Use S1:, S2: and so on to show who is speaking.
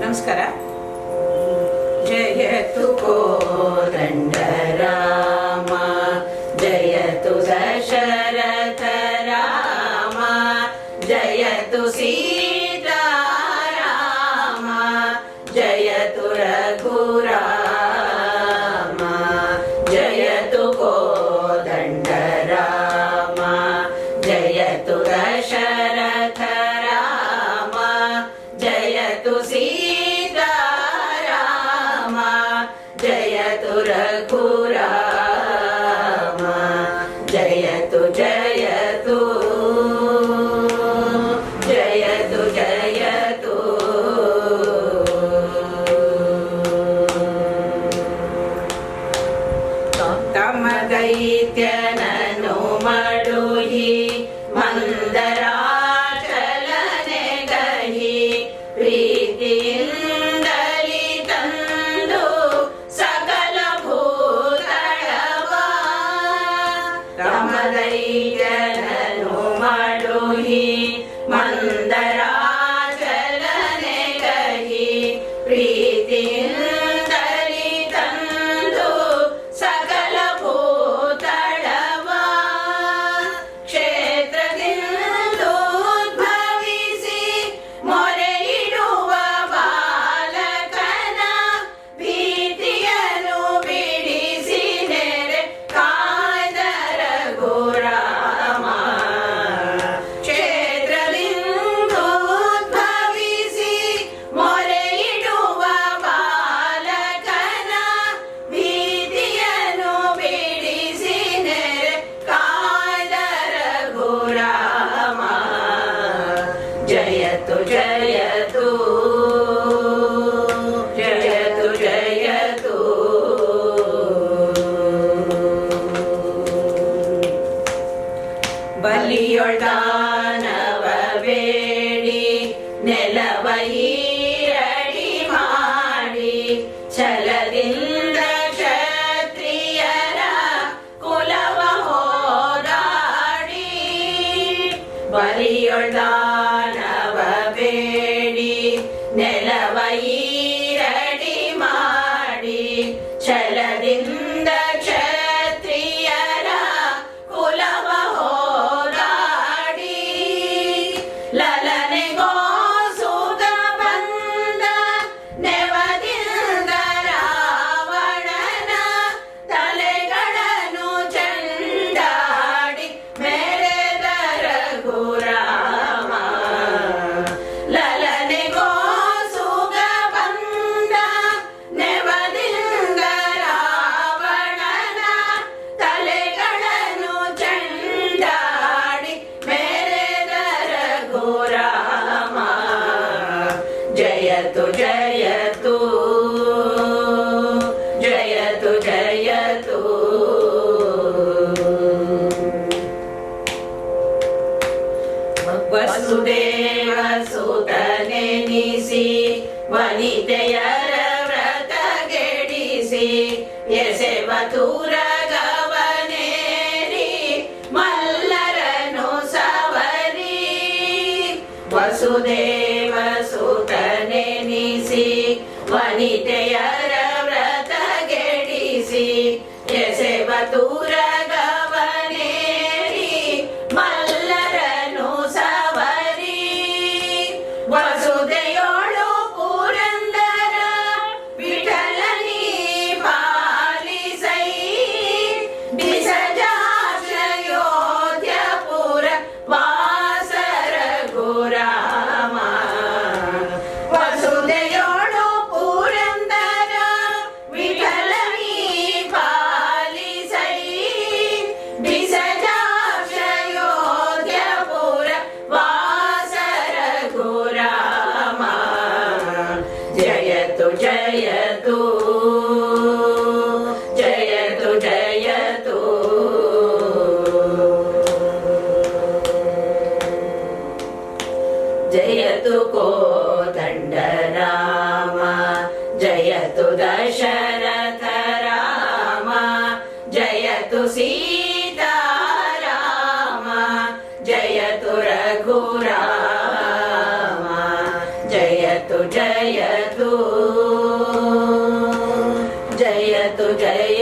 S1: ನಮಸ್ಕಾರ ಜಯತು ಕೋದಂಡ ರಾಮ ಜಯತು ದಶರಥ ರಾಮ ಜಯತು ಸೀತಾ జయతు సీతారామ జయతు రఘురామ జయతు జయతు జయతు జయతు. తమ దైత్య ತಮ್ಮ ದೈತ್ಯನನು ಮಡುಹಿ ಮಂದರಾಚಲನೆ ಜಯತು ಜಯತು ಜಯತು ಜಯತು ಬಲಿಯೊಳ್ದಾನವ ಬೇಡಿ ನೆಲವ ಹೀರಡಿ ಮಾಡಿ ಛಲದಿಂದ ಕ್ಷತ್ರಿಯರ ಕುಲವ ಹೋರಾಡಿ ಬಲಿಯೊಳ್ದಾನವ ಬೇಡಿ 狙わい ಜಯತು ಜಯತು ಜಯತು ಜಯತು ವಸುದೇವ ಸುತನೆನಿಸಿ ವನಿತೆಯರ ವ್ರತ ಗೆಡಿಸಿ ಎಸೆವ ತೂರಗವನೇರಿ ಮಲ್ಲರನು ಸವರಿ. ವಸುದೇವ ವನಿತೆಯರ జయతు కోదండరామ జయతు దశరథ రామ జయతు సీతారామ జయతు రఘురామ జయతు జయతు జయతు జయ